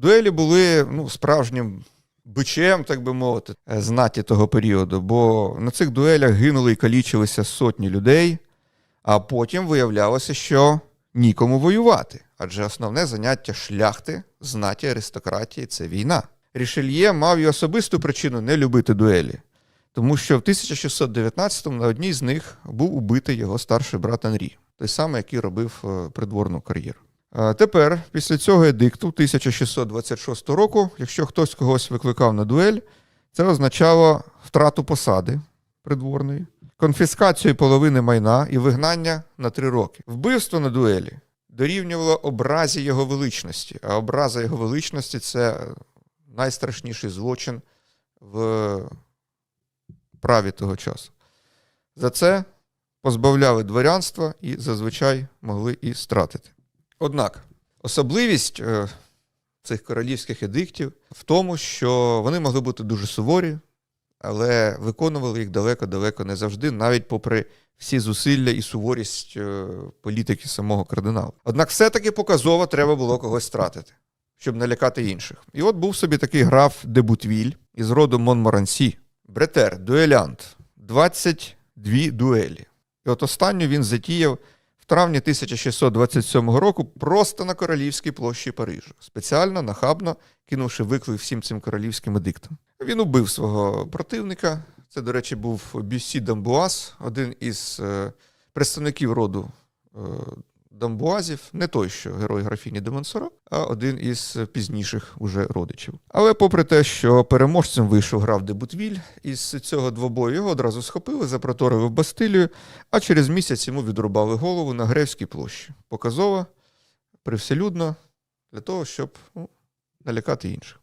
Дуелі були ну, справжнім бичем, так би мовити, е, знаті того періоду, бо на цих дуелях гинули і калічилися сотні людей, а потім виявлялося, що нікому воювати. Адже основне заняття шляхти, знаті аристократії це війна. Рішельє мав і особисту причину не любити дуелі, тому що в 1619-му на одній з них був убитий його старший брат Анрі, той самий, який робив е, придворну кар'єру. А Тепер, після цього едикту 1626 року, якщо хтось когось викликав на дуель, це означало втрату посади придворної, конфіскацію половини майна і вигнання на три роки. Вбивство на дуелі дорівнювало образі його величності, а образа його величності це найстрашніший злочин в праві того часу. За це позбавляли дворянства і зазвичай могли і стратити. Однак особливість е, цих королівських едиктів в тому, що вони могли бути дуже суворі, але виконували їх далеко-далеко не завжди, навіть попри всі зусилля і суворість е, політики самого кардинала. Однак все-таки показово треба було когось стратити, щоб налякати інших. І от був собі такий граф де Бутвіль із роду Монморансі, бретер, дуелянт, 22 дуелі. І от останню він затіяв травні 1627 року просто на королівській площі Парижу, спеціально нахабно кинувши виклик всім цим королівським едиктам. Він убив свого противника. Це, до речі, був Бюсі Дамбуас, один із е, представників роду е, Дамбуазів, не той, що герой графіні де Монсоро, а один із пізніших уже родичів. Але попри те, що переможцем вийшов граф де Бутвіль, із цього двобою його одразу схопили, запроторили в Бастилію, а через місяць йому відрубали голову на Гревській площі. Показово, привселюдно, для того, щоб ну, налякати інших.